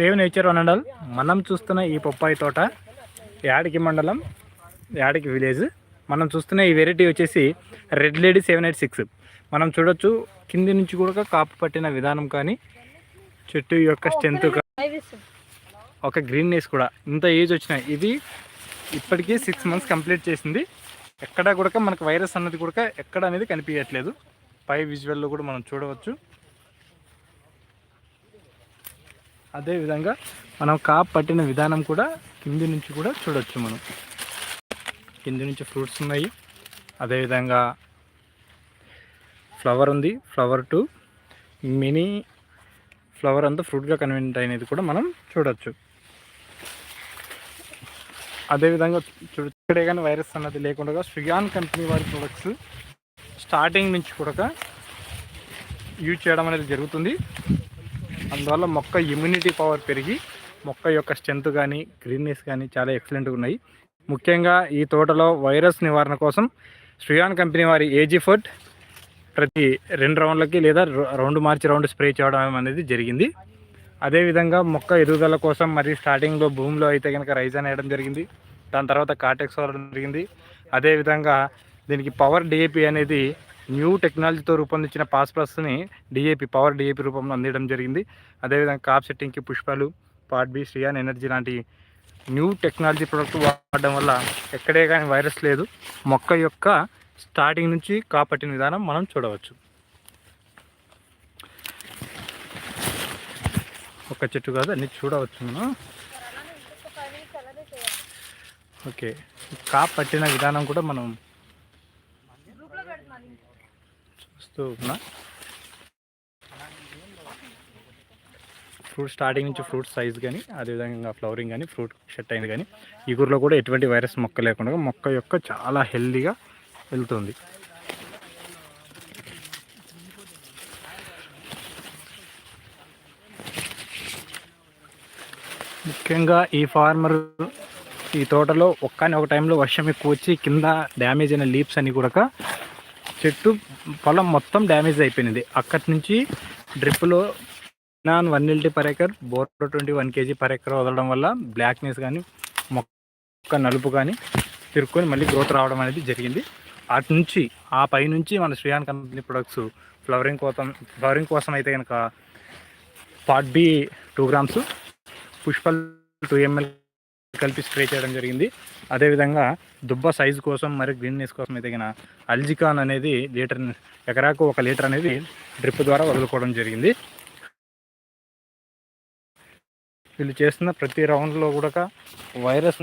Save nature వనండల్. మనం చూస్తున్న ఈ పప్పాయి తోట యాడికి మండలం యాడికి విలేజ్. మనం చూస్తున్న ఈ వెరైటీ వచ్చేసి red lady seven eight six. మనం చూడొచ్చు కింది నుంచి కూడా కాపు పట్టిన విధానం కానీ చెట్టు యొక్క స్ట్రెంత్ ఒక గ్రీన్నెస్ కూడా. ఇంత ఏజ్ వచ్చినాయి ఇది ఇప్పటికీ సిక్స్ మంత్స్ కంప్లీట్ చేసింది. ఎక్కడ కూడా మనకు వైరస్ అన్నది కూడా ఎక్కడ అనేది కనిపించట్లేదు. పై విజువల్లో కూడా మనం చూడవచ్చు. అదేవిధంగా మనం కాప్ పట్టిన విధానం కూడా కింది నుంచి కూడా చూడొచ్చు మనం. కింది నుంచి ఫ్రూట్స్ ఉన్నాయి. అదేవిధంగా ఫ్లవర్ ఉంది. Flower to. మినీ ఫ్లవర్ అంతా ఫ్రూట్గా కన్వెంట్ అయినది కూడా మనం చూడొచ్చు. అదేవిధంగా చూడ ఇక్కడే కానీ వైరస్ అన్నది లేకుండా సుయాన్ కంపెనీ వారి ప్రొడక్ట్స్ స్టార్టింగ్ నుంచి కూడా యూజ్ చేయడం అనేది జరుగుతుంది. అందువల్ల మొక్క ఇమ్యూనిటీ పవర్ పెరిగి మొక్క యొక్క స్ట్రెంత్ కానీ గ్రీన్నెస్ కానీ చాలా ఎక్సలెంట్గా ఉన్నాయి. ముఖ్యంగా ఈ తోటలో వైరస్ నివారణ కోసం శ్రీయాన్ కంపెనీ వారి ఏజీ ఫుడ్ ప్రతి రెండు రౌండ్లకి లేదా రౌండ్ మార్చి రౌండ్ స్ప్రే చేయడం అనేది జరిగింది. అదేవిధంగా మొక్క ఎదుగుదల కోసం మరి స్టార్టింగ్లో భూమిలో అయితే కనుక రైజన్ వేయడం జరిగింది. దాని తర్వాత కాటెక్స్ వాడడం జరిగింది. అదేవిధంగా దీనికి పవర్ డిఏపి అనేది న్యూ టెక్నాలజీతో రూపొందించిన పాస్ ప్లస్ని డిఏపి పవర్ డిఏపి రూపంలో అందించడం జరిగింది. అదేవిధంగా కాప్ సెట్టింగ్కి పుష్పాలు పార్ట్ బి శ్రియాన్ ఎనర్జీ లాంటి న్యూ టెక్నాలజీ ప్రోడక్ట్ వాడడం వల్ల ఎక్కడే కానీ వైరస్ లేదు. మొక్క యొక్క స్టార్టింగ్ నుంచి కాపట్టిన విధానం మనం చూడవచ్చు. ఒక చెట్టు కాదు అన్ని చూడవచ్చు మనం. ఓకే. కాప్ పట్టిన విధానం కూడా మనం చూస్తూ ఉన్నా. ఫ్రూట్ స్టార్టింగ్ నుంచి ఫ్రూట్ సైజ్ కానీ అదేవిధంగా ఫ్లవరింగ్ కానీ ఫ్రూట్ షట్ అయింది కానీ ఈ ఈగురులో కూడా ఎటువంటి వైరస్ మొక్క లేకుండా మొక్క యొక్క చాలా హెల్దీగా వెళ్తుంది. ముఖ్యంగా ఈ ఫార్మర్ ఈ తోటలో ఒక్కని ఒక టైంలో వర్షం ఎక్కువ వచ్చి కింద డ్యామేజ్ అయిన లీప్స్ అని కూడా చెట్టు పొలం మొత్తం డ్యామేజ్ అయిపోయింది. అక్కడి నుంచి డ్రిప్లో నాన్ one LT per acre bore twenty one KG per acre వదలడం వల్ల బ్లాక్నెస్ కానీ మొక్క నలుపు కానీ తిరుక్కొని మళ్ళీ గ్రోత్ రావడం అనేది జరిగింది. అటు నుంచి ఆ పై నుంచి మన శ్రీయాన్ కంపెనీ ప్రొడక్ట్స్ ఫ్లవరింగ్ కోసం ఫ్లవరింగ్ కోసం అయితే కనుక పాట్ బి టూ గ్రామ్స్ పుష్పల్ టూ ఎంఎల్ కలిపి స్ప్రే చేయడం జరిగింది. అదేవిధంగా దుబ్బ సైజు కోసం మరియు గ్రీన్నెస్ కోసం ఎదిగిన అల్జికాన్ అనేది లీటర్ ఎకరాకు ఒక లీటర్ అనేది డ్రిప్ ద్వారా వదులుకోవడం జరిగింది. వీళ్ళు చేస్తున్న ప్రతి రౌండ్లో కూడా వైరస్